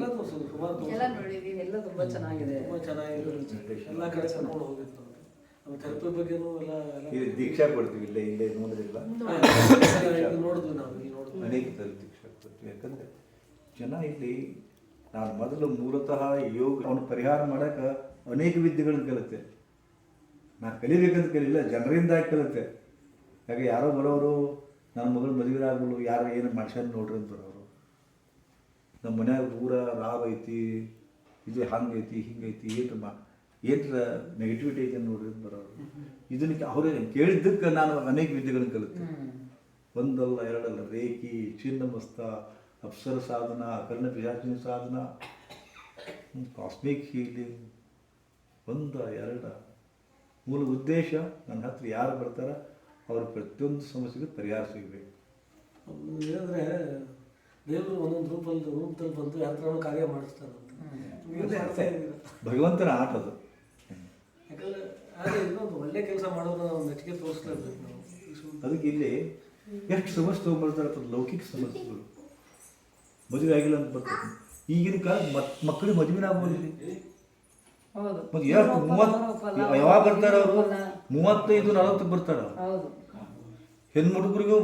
ಎಲ್ಲ ತೋರಿಸೋದು ಸುಮಾರು ಎಲ್ಲ ನೋಡಿದೀವಿ ಎಲ್ಲ ತುಂಬಾ ಚೆನ್ನಾಗಿದೆ. ತುಂಬ ಚೆನ್ನಾಗಿದೆ ಎಲ್ಲ ಕಡೆ ಕರ್ಕೊಂಡು ಹೋಗಿತ್ತು ನಮ್ಮ ಥೆರಪಿ ಬಗ್ಗೆನೂ ಎಲ್ಲ ಇದು ದೀಕ್ಷಾ ಕೊಡ್ತೀವಿ ಇಲ್ಲೇ ಇಲ್ಲೇ ನೋಡಿದ್ರಿಲ್ಲ? ನೋಡಿದ್ವಿ. ನಾವು ನೋಡಿದ್ವಿ. ಅನೇಕ ಥರ ದೀಕ್ಷಾ ಕೊಡ್ತೀವಿ. ಯಾಕಂದ್ರೆ ಜನ ಇಲ್ಲಿ ನಾನು ಮೊದಲು ಮೂಲತಃ ಯೋಗ ಅವನು ಪರಿಹಾರ ಮಾಡೋಕೆ ಅನೇಕ ವಿದ್ಯೆಗಳನ್ನ ಕಲಿತೆ. ನಾನು ಕಲಿಬೇಕಂತ ಕಲಿಲ್ಲ ಜನರಿಂದ ಕಲಿತೆ. ಹಾಗೆ ಯಾರೋ ಬರೋರು ನನ್ನ ಮಗಳು ಮದುವೆ ಆಗಲು ಯಾರು ಏನು ಮನುಷ್ಯನ ನೋಡ್ರಿ ಅಂತ ಬರೋರು. ನಮ್ಮ ಮನ್ಯಾಗ ಪೂರ ರಾವ್ ಐತಿ ಇದು ಹಂಗೈತಿ ಹಿಂಗೈತಿ ಏನ್ರ ಮಾ ಏನರ ನೆಗೆಟಿವಿಟಿ ಐತೆ ನೋಡ್ರಿ ಬರೋರು. ಇದನ್ನ ಅವರೇ ಕೇಳಿದ್ದಕ್ಕೆ ನಾನು ಅನೇಕ ವಿದ್ಯೆಗಳನ್ನು ಕಲಿತೆ. ಒಂದಲ್ಲ ಎರಡಲ್ಲ ರೇಖಿ ಚಿನ್ನಮಸ್ತ ಅಪ್ಸರ ಸಾಧನ ಕರ್ಣ ಪಿಶಾಚಿನ ಸಾಧನ ಕಾಸ್ಮಿಕ್ ಹೀಲಿಂಗ್ ಒಂದ ಎರಡ. ಮೂಲ ಉದ್ದೇಶ ನನ್ನ ಹತ್ರ ಯಾರು ಬರ್ತಾರ ಅವ್ರ ಪ್ರತಿಯೊಂದು ಸಮಸ್ಯೆಗೆ ಪರಿಹಾರ ಸಿಗಬೇಕು. ಏನಂದ್ರೆ ದೇವರು ಒಂದೊಂದು ರೂಪದಲ್ಲಿ ರೂಪದಲ್ಲಿ ಬಂದು ಯಂತ್ರವನ್ನು ಕಾರ್ಯ ಮಾಡಿಸ್ತಾರೆ ಭಗವಂತನ ಆಟ ಅದು. ಯಾಕಂದ್ರೆ ಇನ್ನೊಂದು ಒಳ್ಳೆ ಕೆಲಸ ಮಾಡೋದು ನಾವು ಮೆಚ್ಚುಗೆ ತೋರಿಸ್ಲೇಬೇಕು ನಾವು. ಅದಕ್ಕೆ ಇಲ್ಲಿ ಎಷ್ಟು ಸಮಸ್ಯೆ ತೊಗೊಂಡ್ಬರ್ತಾರೆ ಲೌಕಿಕ ಸಮಸ್ಯೆಗಳು. ಮದುವೆ ಆಗಿಲ್ಲ ಅಂತ ಬರ್ತದೆ ಈಗಿನ ಕಾಲ ಮಕ್ ಮಕ್ಕಳಿಗೆ ಮದುವೆ ಆಗ್ಬೋದು. ಹೌದು. ಮತ್ತೆ ಎಷ್ಟು ಮೂವತ್ತು ಯಾವಾಗ ಬರ್ತಾರೆ ಅವರು. ಮೂವತ್ತೈದು ನಲವತ್ತಕ್ಕೆ ಬರ್ತಾರ ಹೆಣ್ಣು ಹುಡುಗರಿಗೂ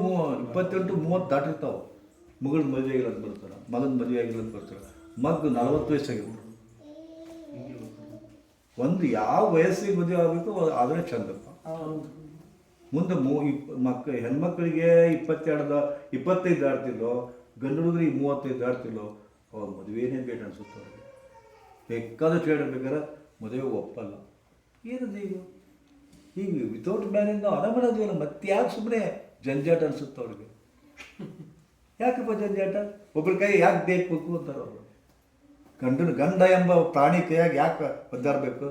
ಇಪ್ಪತ್ತೆಂಟು ಮೂವತ್ತು ದಾಟಿರ್ತಾವ. ಮಗಳ ಮದುವೆ ಆಗಿಲ್ಲ ಅಂತ ಬರ್ತಾರ ಮಗನ ಮದುವೆ ಆಗಿಲ್ಲ ಅಂತ ಬರ್ತಾರ ಮಗ ನಲವತ್ತು ವಯಸ್ಸಾಗಿರ್ಬೋದು. ಒಂದು ಯಾವ ವಯಸ್ಸಿಗೆ ಮದುವೆ ಆಗಬೇಕು ಆದರೆ ಚಂದಪ್ಪ. ಮುಂದೆ ಮೂ ಇಪ್ ಮಕ್ಕ, ಹೆಣ್ಮಕ್ಳಿಗೆ ಇಪ್ಪತ್ತೆರಡು ಇಪ್ಪತ್ತೈದು ಆಡ್ತಿಲ್ಲೋ ಗಂಡು ಹುಡುಗರಿಗೆ ಮೂವತ್ತೈದು ಆಡ್ತಿಲ್ಲೋ ಅವ್ರ ಮದುವೆನೇ ಬೇಡ ಅನ್ಸುತ್ತೆ ಅವ್ರಿಗೆ. ಬೇಕಾದಷ್ಟು ಹೇಳಬೇಕಾದ್ರೆ ಮದುವೆ ಒಪ್ಪಲ್ಲ. ಏನದು ಈಗ ಈಗ ವಿತೌಟ್ ಮ್ಯಾರೇಜ್ ನಾವು ಮಾಡೋದಿಲ್ಲ ಮತ್ತೆ ಯಾಕೆ ಸುಮ್ಮನೆ ಜಂಜಾಟ ಅನಿಸುತ್ತೆ ಅವ್ರಿಗೆ. ಯಾಕಪ್ಪ ಜಂಜಾಟ ಒಬ್ಬರ ಕೈ ಯಾಕೆ ಬೇಕು ಅಂತಾರೆ ಅವರು ಗಂಡನ ಗಂಡ ಎಂಬ ಪ್ರಾಣಿ ಕೈಯಾಗಿ ಯಾಕೆ ಒದ್ದಾಡ್ಬೇಕು?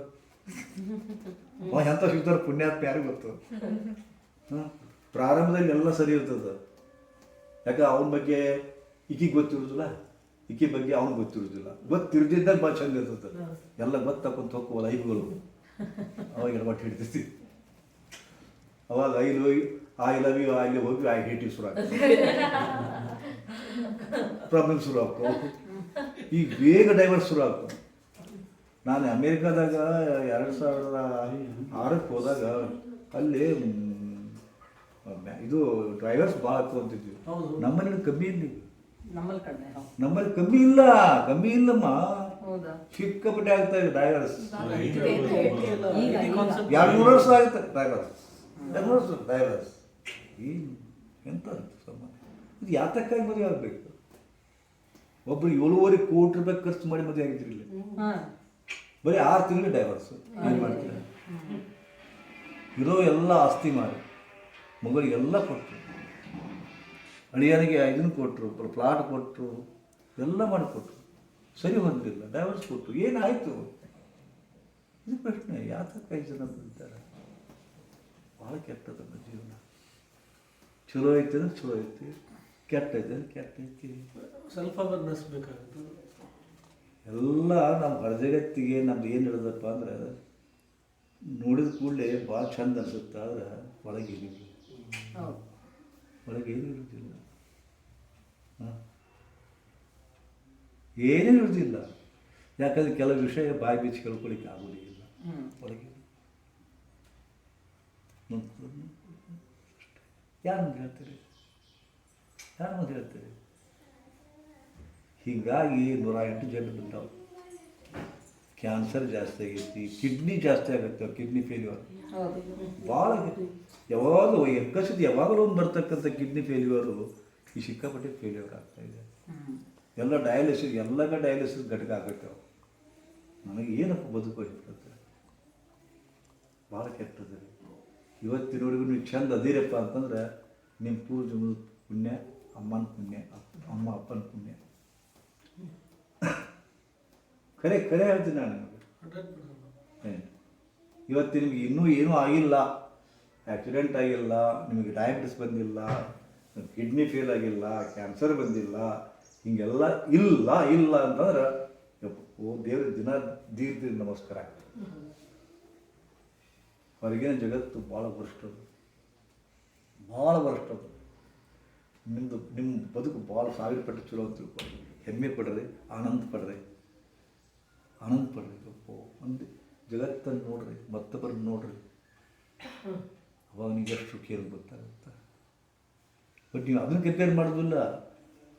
ಎಂಥ ಸಿಗ್ತಾರೆ ಪುಣ್ಯಾತ್ಮ ಯಾರಿಗೂ ಗೊತ್ತು? ಹಾಂ? ಪ್ರಾರಂಭದಲ್ಲಿ ಎಲ್ಲ ಸರಿ ಇರ್ತದೆ. ಯಾಕೆ ಅವನ ಬಗ್ಗೆ ಈಕಿಗೆ ಗೊತ್ತಿರೋದಿಲ್ಲ? ಇಕ್ಕಿ ಬಗ್ಗೆ ಅವ್ನಿಗೆ ಗೊತ್ತಿರೋದಿಲ್ಲ. ಗೊತ್ತಿರ್ದಿದ್ದಾಗ ಭಾಳ ಚಂದ ಇರ್ತದೆ. ಎಲ್ಲ ಗೊತ್ತಾಕೊಂತ ಹೋಗುವ ಲೈಫ್ಗಳು. ಅವಾಗ ಎಡವಟ್ಟು ಹಿಡಿತೈತಿ. ಅವಾಗ I love you I love you I love you I hate you ಶುರು ಪ್ರಾಬ್ಲಮ್ ಶುರು ಆಗ್ತಾವ ಈಗ ಬೇಗ ಡೈವರ್ಸ್ ಶುರು ಆಗ್ತಾವ ನಾನು ಅಮೇರಿಕಾದಾಗ ಎರಡು ಸಾವಿರದ ಆರಕ್ಕೆ ಹೋದಾಗ ಅಲ್ಲಿ ಇದು ಡ್ರೈವರ್ಸ್ ಭಾಳ ಅಂತಿದ್ವಿ ಹೌದು. ನಮ್ಮಲ್ಲಿ ಕಮ್ಮಿ ಇಲ್ಲಿ ನಮ್ಮಲ್ಲಿ ಕಡಿಮೆ ಹೌದು. ನಮ್ಮಲ್ಲಿ ಕಮ್ಮಿ ಇಲ್ಲ ಕಮ್ಮಿ ಇಲ್ಲಮ್ಮ. ಹೌದಾ? ಸಿಕ್ಕಾಪಟ್ಟೆ ಆಗ್ತಾ ಇದೆ ಡ್ರೈವರ್ಸ್ ಎರಡು ಮೂರು ವರ್ಷ ಆಗುತ್ತೆ ಡ್ರೈವರ್ಸ್ ಎರಡು ವರ್ಷ ಡ್ರೈವರ್ಸ್ ಏನು? ಎಂತ ಸಂಬಂಧ ಇದು ಯಾತಕ್ಕಾಗಿ ಮದುವೆ ಆಗ್ಬೇಕು? ಒಬ್ರು ಏಳುವರೆ ಕೋಟಿ ರೂಪಾಯಿ ಖರ್ಚು ಮಾಡಿ ಮದುವೆ ಆಗಿದ್ರಿ ಇಲ್ಲಿ ಹಾ. ಬರೀ ಆರು ತಿಂಗಳು ಡೈವರ್ಸ್ ಏನು ಮಾಡ್ತೀರ? ಇರೋ ಎಲ್ಲ ಆಸ್ತಿ ಮಾಡಿ ಮಗಳಿಗೆಲ್ಲ ಕೊಟ್ಟರು ಅಳಿಯನಿಗೆ ಇದನ್ನು ಕೊಟ್ಟರು ಪ್ಲಾಟ್ ಕೊಟ್ಟರು ಎಲ್ಲ ಮಾಡಿಕೊಟ್ರು. ಸರಿ ಹೊಂದಿಲ್ಲ ಡೈವರ್ಸ್ ಕೊಟ್ಟರು ಏನಾಯಿತು? ಇದು ಪ್ರಶ್ನೆ. ಯಾತಕ್ಕೆ ಜನ ಬಂದಿದ್ದಾರೆ? ಭಾಳ ಕೆಟ್ಟದ ಜೀವನ. ಚಲೋ ಐತೆ ಅಂದ್ರೆ ಚಲೋ ಐತಿ. ಕೆಟ್ಟ ಐತೆ ಅಂದ್ರೆ ಕೆಟ್ಟ ಐತಿ. ಸ್ವಲ್ಪ ಅವೇರ್ನೆಸ್ ಬೇಕಾಗುತ್ತೆ. ಎಲ್ಲ ನಮ್ಮ ಹೊರಜಗತ್ತಿಗೆ ನಮ್ದು ಏನು ಹೇಳಿದಪ್ಪ ಅಂದ್ರೆ ನೋಡಿದ ಕೂಡಲೇ ಭಾಳ ಚಂದ ಅನ್ಸುತ್ತೆ ಆದ್ರೆ ಒಳಗೆ ಏನಿಲ್ಲ ಹೌದು. ಒಳಗೆ ಏನೂ ಇರೋದಿಲ್ಲ. ಹಾಂ? ಏನೇ ಇರೋದಿಲ್ಲ. ಯಾಕಂದ್ರೆ ಕೆಲವು ವಿಷಯ ಬಾಯಿ ಬೀಚ್ ಕೇಳ್ಕೊಳಿಕ್ಕೆ ಆಗೋದಿಲ್ಲ ಇಲ್ಲ ಒಳಗೆ ಯಾರು ಮುಂದೆ ಹೇಳ್ತೀರಿ? ಯಾರು ಮುಂದೆ ಹೇಳ್ತೀರಿ ಹೀಗಾಗಿ ನೂರ ಎಂಟು ಜನ ಬಿದ್ದಾವೆ ಕ್ಯಾನ್ಸರ್ ಜಾಸ್ತಿ ಆಗೈತಿ ಕಿಡ್ನಿ ಜಾಸ್ತಿ ಆಗುತ್ತೆ ಕಿಡ್ನಿ ಫೇಲ್ಯೂರ್ ಭಾಳ ಯಾವಾಗಲೂ ಎಕ್ಕಸಿದ್ದು ಯಾವಾಗಲೂ ಒಂದು ಬರ್ತಕ್ಕಂಥ ಕಿಡ್ನಿ ಫೇಲ್ಯೂರು ಈ ಸಿಕ್ಕಾಪಟ್ಟೆ ಫೇಲ್ಯೂರ್ ಆಗ್ತಾ ಇದೆ. ಎಲ್ಲ ಡಯಾಲಿಸಿಸ್ ಎಲ್ಲಗ ಡಯಾಲಿಸಿಸ್ ಘಟಕ ಆಗುತ್ತೆ ನನಗೆ ಏನಪ್ಪ ಬದುಕು ಇರ್ತದೆ ಭಾಳ ಕೆಟ್ಟದ್ರಿ ಇವತ್ತಿನವರೆಗೂ ನೀವು ಚಂದ ಅದೀರಪ್ಪ ಅಂತಂದ್ರೆ ನಿಮ್ಮ ಪೂರ್ವಜನ ಪುಣ್ಯ, ಅಮ್ಮನ ಪುಣ್ಯ ಅಪ್ಪ- ಅಮ್ಮ, ಅಪ್ಪನ ಪುಣ್ಯ. ಖರೆ ಕರೆ ಹೇಳ್ತೀನಿ ನಾನು ನಿಮಗೆ. ಇವತ್ತು ನಿಮ್ಗೆ ಇನ್ನೂ ಏನೂ ಆಗಿಲ್ಲ. ಆಕ್ಸಿಡೆಂಟ್ ಆಗಿಲ್ಲ, ನಿಮಗೆ ಡಯಾಬಿಟಿಸ್ ಬಂದಿಲ್ಲ ಕಿಡ್ನಿ ಫೇಲ್ ಆಗಿಲ್ಲ ಕ್ಯಾನ್ಸರ್ ಬಂದಿಲ್ಲ, ಹಿಂಗೆಲ್ಲ ಇಲ್ಲ ಇಲ್ಲ ಅಂತಂದ್ರೆ ಓ ದೇವ್ರ ದಿನ ದೀರ್ಘ ದೀರ್ ನಮಸ್ಕಾರ ಹೊರಗಿನ ಜಗತ್ತು ಭಾಳ ವರ್ಷ್ಟದು ಭಾಳ ವರ್ಷ್ಟದು ನಿಮ್ಮದು ನಿಮ್ಮ ಬದುಕು ಭಾಳ ಸಾವಿರ ಪಟ್ಟು ಚಲೋ ಅಂತ ತಿಳ್ಕೊಳ್ಳಿ ಹೆಮ್ಮೆ ಪಡ್ರಿ, ಆನಂದ ಪಡ್ರಿ. ಆನಂದ ಪಡ್ರಿ ಅಪ್ಪೋ ಒಂದು ಜಗತ್ತನ್ನು ನೋಡ್ರಿ, ಮತ್ತೊಬ್ಬರನ್ನ ನೋಡ್ರಿ. ಅವಾಗ ನಿಮ್ಗೆ ಎಷ್ಟು ಸುಖಿ ಗೊತ್ತಾಗುತ್ತೆ. ಬಟ್ ನೀವು ಅದನ್ನು ಕಂಪೇರ್ ಮಾಡೋದಿಲ್ಲ.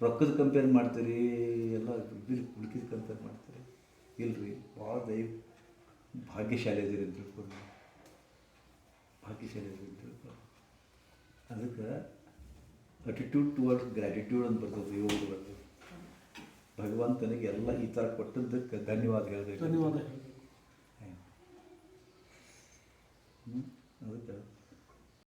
ರೊಕ್ಕದ ಕಂಪೇರ್ ಮಾಡ್ತೀರಿ, ಎಲ್ಲ ಹುಡುಕಿದ ಕಂಪೇರ್ ಮಾಡ್ತೀರಿ. ಇಲ್ರಿ ಭಾಳ ದೈವ ಭಾಗ್ಯಶಾಲಿ ಇದ್ದೀರಿ ಅಂತ ತಿಳ್ಕೊಂಡು ಭಾಗ್ಯಶಾಲಿ ಇದ್ದೀರಿ ಅಂತ ತಿಳ್ಕೊಂಡು ಅದಕ್ಕೆ ಅಟಿಟ್ಯೂಡ್ ಟುವರ್ಡ್ಸ್ ಗ್ರ್ಯಾಟಿಟ್ಯೂಡ್ ಅಂತ ಬರ್ತದೆ ಯೋಗ ಬರ್ತದೆ ಭಗವಂತನಿಗೆ ಎಲ್ಲ ಈ ಥರ ಕೊಟ್ಟದ್ದಕ್ಕೆ ಧನ್ಯವಾದ ಹೇಳಬೇಕು. ಧನ್ಯವಾದ. ಅದಕ್ಕೆ